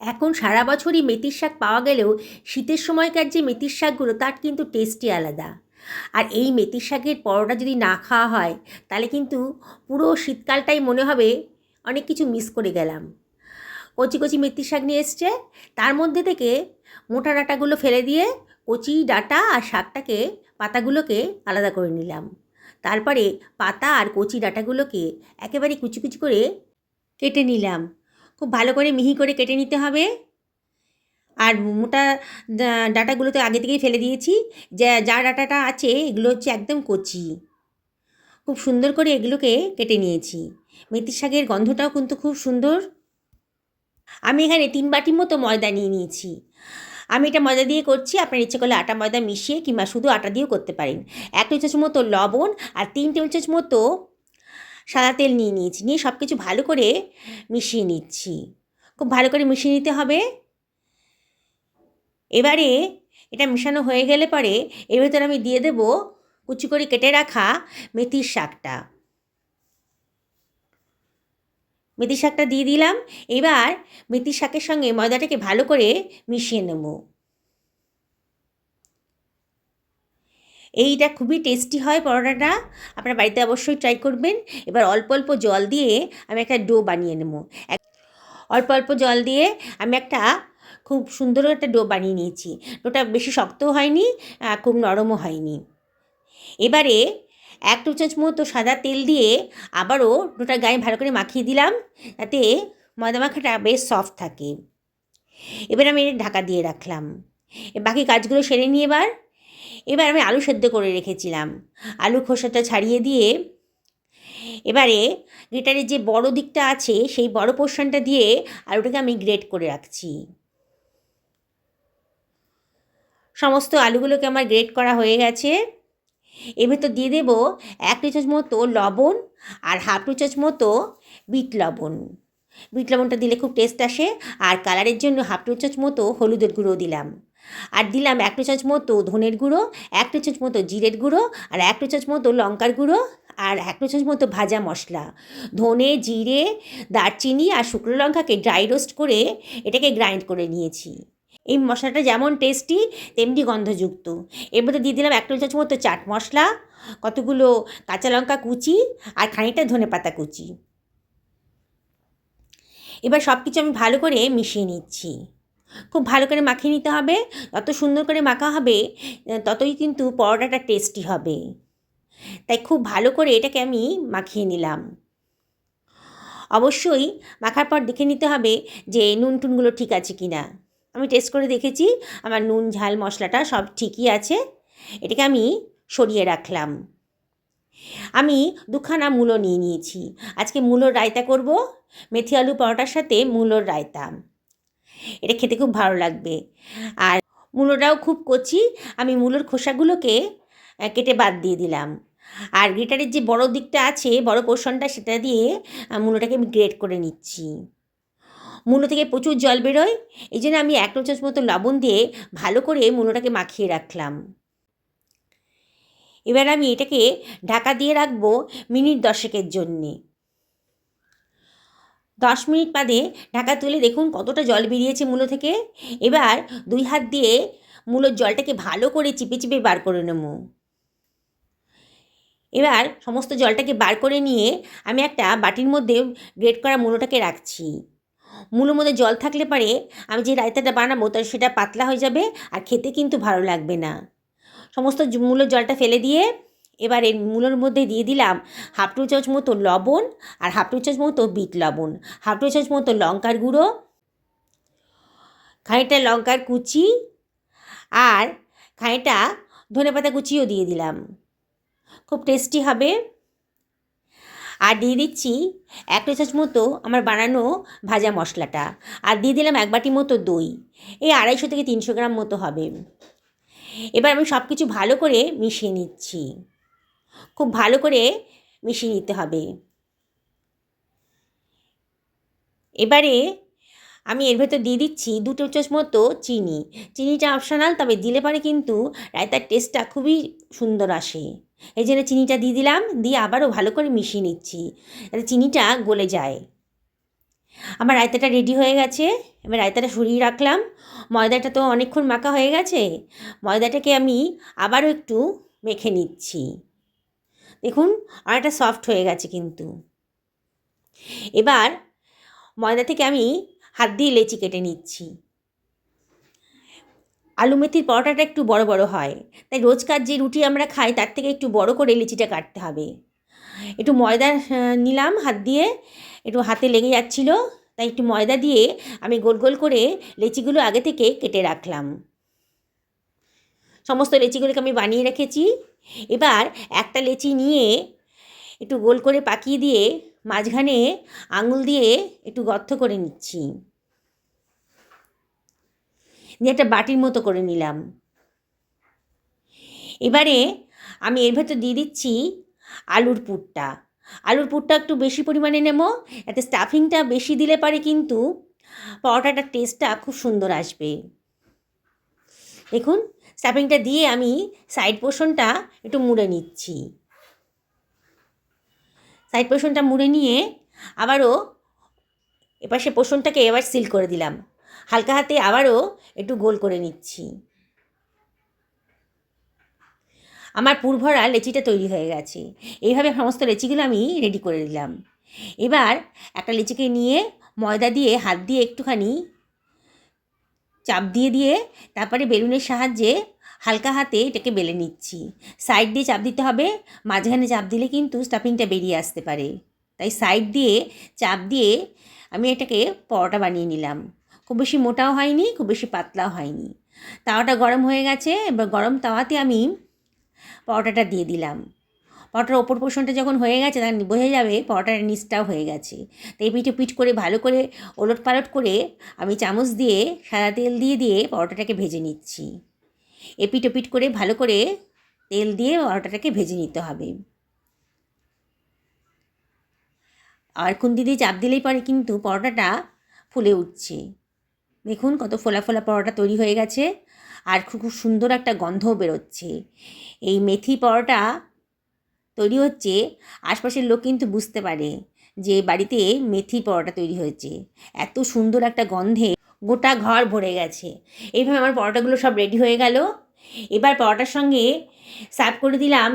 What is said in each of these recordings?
এখন সারা বছরই মেথির শাক পাওয়া গেলেও শীতের সময়কার যে মেথির শাকগুলো, তার কিন্তু টেস্টই আলাদা। আর এই মেথির শাকের পরোটা যদি না খাওয়া হয়, তাহলে কিন্তু পুরো শীতকালটাই মনে হবে অনেক কিছু মিস করে গেলাম। কচি কচি মেথির শাক নিয়ে এসছে। তার মধ্যে থেকে মোটা ডাঁটাগুলো ফেলে দিয়ে কচি, ডাঁটা আর শাকটাকে, পাতাগুলোকে আলাদা করে নিলাম। তারপরে পাতা আর কচি, ডাঁটাগুলোকে একেবারে কুচি কুচি করে কেটে নিলাম। খুব ভালো করে মিহি করে কেটে নিতে হবে। আর মোটা ডাঁটাগুলো তো আগে থেকেই ফেলে দিয়েছি। যা যা ডাঁটাটা আছে এগুলো হচ্ছে একদম কচি। খুব সুন্দর করে এগুলোকে কেটে নিয়েছি। মেথি শাকের গন্ধটাও কিন্তু খুব সুন্দর। আমি এখানে তিন বাটির মতো ময়দা নিয়ে নিয়েছি। আমি এটা ময়দা দিয়ে করছি, আপনার ইচ্ছে করলে আটা ময়দা মিশিয়ে কিংবা শুধু আটা দিয়েও করতে পারেন। এক টেবিল চামচ মতো লবণ আর তিন টেবিল চামচ মতো সাদা তেল নিয়ে নিয়েছি। নিয়ে সব কিছু ভালো করে মিশিয়ে নিচ্ছি। খুব ভালো করে মিশিয়ে নিতে হবে। এবারে এটা মেশানো হয়ে গেলে পরে এর ভেতরে আমি দিয়ে দেবো কুচি করে কেটে রাখা মেথির শাকটা। মেথির শাকটা দিয়ে দিলাম। এবার মেথির শাকের সঙ্গে ময়দাটাকে ভালো করে মিশিয়ে নেব। এইটা খুবই টেস্টি হয় পরোটাটা। আপনার বাড়িতে অবশ্যই ট্রাই করবেন। এবার অল্প অল্প জল দিয়ে আমি একটা ডো বানিয়ে নেব। অল্প অল্প জল দিয়ে আমি একটা খুব সুন্দর একটা ডো বানিয়ে নিয়েছি। ডোটা বেশি শক্তও হয়নি খুব নরমও হয়নি। এবারে এক টু চামচ মতো সাদা তেল দিয়ে আবারও ডোটা গায়ে ভালো করে মাখিয়ে দিলাম, যাতে ময়দা মাখাটা বেশ সফট থাকে। এবার আমি ঢাকা দিয়ে রাখলাম। বাকি কাজগুলো সেরে নিয়ে এবার। এবার আমি আলু সেদ্ধ করে রেখেছিলাম। আলু খোসাটা ছাড়িয়ে দিয়ে এবারে গ্রেটারের যে বড় দিকটা আছে, সেই বড় পোর্শনটা দিয়ে আলুটাকে আমি গ্রেট করে রাখছি। সমস্ত আলুগুলোকে আমার গ্রেট করা হয়ে গেছে। এর ভেতর দিয়ে দেবো এক টু চামচ মতো লবণ আর হাফ টু চামচ মতো বিট লবণ। বিট লবণটা দিলে খুব টেস্ট আসে আর কালারের জন্য হাফ টু চামচ মতো হলুদের গুঁড়ো দিলাম। আর দিলাম এক টু চামচ মতো ধনের গুঁড়ো, এক টু চামচ মতো জিরের গুঁড়ো আর এক টু চামচ মতো লঙ্কার গুঁড়ো আর এক টু চামচ মতো ভাজা মশলা। ধনে, জিরে, দারচিনি আর শুকনো লঙ্কাকে ড্রাই রোস্ট করে এটাকে গ্রাইন্ড করে নিয়েছি। এই মশলাটা যেমন টেস্টি তেমনি গন্ধযুক্ত। এর মধ্যে দিয়ে দিলাম এক টেবিল চামচ মতো চাট মশলা, কতগুলো কাঁচা লঙ্কা কুচি আর খানিকটা ধনে পাতা কুচি। এবার সব কিছু আমি ভালো করে মিশিয়ে নিচ্ছি। খুব ভালো করে মাখিয়ে নিতে হবে। যত সুন্দর করে মাখা হবে ততই কিন্তু পরোটাটা টেস্টি হবে। তাই খুব ভালো করে এটাকে আমি মাখিয়ে নিলাম। অবশ্যই মাখার পর দেখে নিতে হবে যে নুন টুনগুলো ঠিক আছে কি না আমি টেস্ট করে দেখেছি, আমার নুন, ঝাল, মশলাটা সব ঠিকই আছে। এটাকে আমি সরিয়ে রাখলাম। আমি দুখানা মূলো নিয়ে নিয়েছি। আজকে মূলোর রায়তা করব। মেথি আলু পরোটার সাথে মূলোর রায়তা। এটা খেতে খুব ভালো লাগবে। আর মূলোটাও খুব কচি। আমি মূলোর খোসাগুলোকে কেটে বাদ দিয়ে দিলাম। আর গ্রেটারের যে বড় দিকটা আছে, বড় পোর্শনটা, সেটা দিয়ে মূলোটাকে আমি গ্রেট করে নিচ্ছি। মূলো থেকে প্রচুর জল বেরোয়। এই জন্য আমি এক চামচ মতো লবণ দিয়ে ভালো করে মূলোটাকে মাখিয়ে রাখলাম। এবার আমি এটাকে ঢাকা দিয়ে রাখব মিনিট দশেকের জন্যে। দশ মিনিট বাদে ঢাকা তুলে দেখুন কতটা জল বেরিয়েছে মূলো থেকে। এবার দুই হাত দিয়ে মূলোর জলটাকে ভালো করে চিপে চিপে বার করে নেব। এবার সমস্ত জলটাকে বার করে নিয়ে আমি একটা বাটির মধ্যে গ্রেট করা মূলোটাকে রাখছি। মূলোর মধ্যে জল থাকলে পারে আমি যে রায়তাটা বানাবো তার সেটা পাতলা হয়ে যাবে আর খেতে কিন্তু ভালো লাগবে না। সমস্ত মূলোর জলটা ফেলে দিয়ে এবার এই মূলোর মধ্যে দিয়ে দিলাম হাফ টু চামচ মতো লবণ আর হাফ টু চামচ মতো বিট লবণ। হাফ টু চামচ মতো লঙ্কার গুঁড়ো, খানিকটা লঙ্কার কুচি আর খানিকটা ধনেপাতা কুচিও দিয়ে দিলাম। খুব টেস্টি হবে। আর দিয়ে দিচ্ছি এক চামচ মতো আমার বানানো ভাজা মশলাটা। আর দিয়ে দিলাম এক বাটি মতো দই। এই আড়াইশো থেকে তিনশো গ্রাম মতো হবে। এবার আমি সব কিছু ভালো করে মিশিয়ে নিচ্ছি। খুব ভালো করে মিশিয়ে নিতে হবে। এবারে আমি এর ভেতর দিয়ে দিচ্ছি দু টেবিল চামচ মতো চিনি। চিনিটা অপশনাল তবে দিলে পরে কিন্তু রায়তার টেস্টটা খুবই সুন্দর আসে। এই জন্য চিনিটা দিয়ে দিলাম, দিয়ে আবারও ভালো করে মিশিয়ে নিচ্ছি, যাতে চিনিটা গলে যায়। আমার রায়তাটা রেডি হয়ে গেছে, এবার রায়তাটা সরিয়ে রাখলাম। ময়দাটা তো অনেকক্ষণ মাখা হয়ে গেছে, ময়দাটাকে আমি আবারও একটু মেখে নিচ্ছি। দেখুন, অনেকটা সফট হয়ে গেছে কিন্তু। এবার ময়দা থেকে আমি হাত দিয়ে লেচি কেটে নিচ্ছি। আলু মেথির পরোটাটা একটু বড় বড় হয়। তাই রোজকার যে রুটি আমরা খাই, তার থেকে একটু বড় করে লিচিটা কাটতে হবে। একটু ময়দা নিলাম হাত দিয়ে, একটু হাতে লেগে যাচ্ছিল। তাই একটু ময়দা দিয়ে আমি গোল গোল করে লেচিগুলো আগে থেকে কেটে রাখলাম। সমস্ত লেচিগুলোকে আমি বানিয়ে রেখেছি। এবার একটা লেচি নিয়ে একটু গোল করে পাকিয়ে দিয়ে মাঝখানে আঙুল দিয়ে একটু গর্ত করে নিচ্ছি। দিয়ে একটা বাটির মতো করে নিলাম। এবারে আমি এর ভেতর দিয়ে দিচ্ছি আলুর পুরটা। আলুর পুরটা একটু বেশি পরিমাণে নেব, এতে স্টাফিংটা বেশি দিলে পারে কিন্তু পরোটাটার টেস্টটা খুব সুন্দর আসবে। দেখুন স্টাফিংটা দিয়ে আমি সাইড পোর্শনটা একটু মুড়ে নিচ্ছি। সাইড পোর্শনটা মুড়ে নিয়ে আবারও এপাশে পোর্শনটাকে এবার সিল করে দিলাম। হালকা হাতে আবারও একটু গোল করে নিচ্ছি। আমার পুরভরা লেচিটা তৈরি হয়ে গেছে। এইভাবে সমস্ত লেচিগুলো আমি রেডি করে দিলাম এবার একটা লেচিকে নিয়ে ময়দা দিয়ে, হাত দিয়ে একটুখানি চাপ দিয়ে দিয়ে তারপরে বেলুনের সাহায্যে হালকা হাতে এটাকে বেলে নিচ্ছি। সাইড দিয়ে চাপ দিতে হবে, মাঝখানে চাপ দিলে কিন্তু স্টাফিংটা বেরিয়ে আসতে পারে। তাই সাইড দিয়ে চাপ দিয়ে আমি এটাকে পরোটা বানিয়ে নিলাম। খুব বেশি মোটাও হয়নি, খুব বেশি পাতলাও হয়নি। তাওয়াটা গরম হয়ে গেছে, এবার গরম তাওয়াতে আমি পরোটাটা দিয়ে দিলাম। পরোটার ওপর পোষণটা যখন হয়ে গেছে তখন বোঝা যাবে পরোটার নিচটাও হয়ে গেছে। তো এই পিঠে পিঠ করে ভালো করে ওলট পালট করে আমি চামচ দিয়ে সাদা তেল দিয়ে দিয়ে পরোটাটাকে ভেজে নিচ্ছি। এপিট পিঠ করে ভালো করে তেল দিয়ে পরোটাটাকে ভেজে নিতে হবে। আর খুন্তি দিয়ে চাপ দিলেই পরে কিন্তু পরোটাটা ফুলে উঠছে। দেখুন কত ফোলা ফোলা পরোটা তৈরি হয়ে গেছে, আর খুব সুন্দর একটা গন্ধও বেরোচ্ছে। এই মেথি পরোটা তৈরি হচ্ছে, আশপাশের লোক কিন্তু বুঝতে পারে যে বাড়িতে মেথি পরোটা তৈরি হয়েছে। এত সুন্দর একটা গন্ধে গোটা ঘর ভরে গেছে। এইভাবে আমার পরোটাগুলো সব রেডি হয়ে গেল। এবার পরোটার সঙ্গে সার্ভ করে দিলাম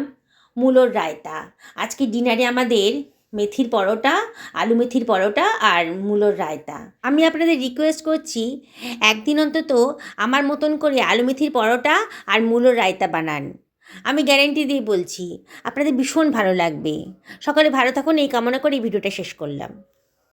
মূলোর রায়তা। আজকে ডিনারে আমাদের মেথির পরোটা, আলু মেথির পরোটা আর মূলোর রায়তা। আমি আপনাদের রিকোয়েস্ট করছি, একদিন অন্তত আমার মতন করে আলু মেথির পরোটা আর মূলোর রায়তা বানান। আমি গ্যারেন্টি দিয়ে বলছি, আপনাদের ভীষণ ভালো লাগবে। সকালে ভালো থাকুন, এই কামনা করে এই ভিডিওটা শেষ করলাম।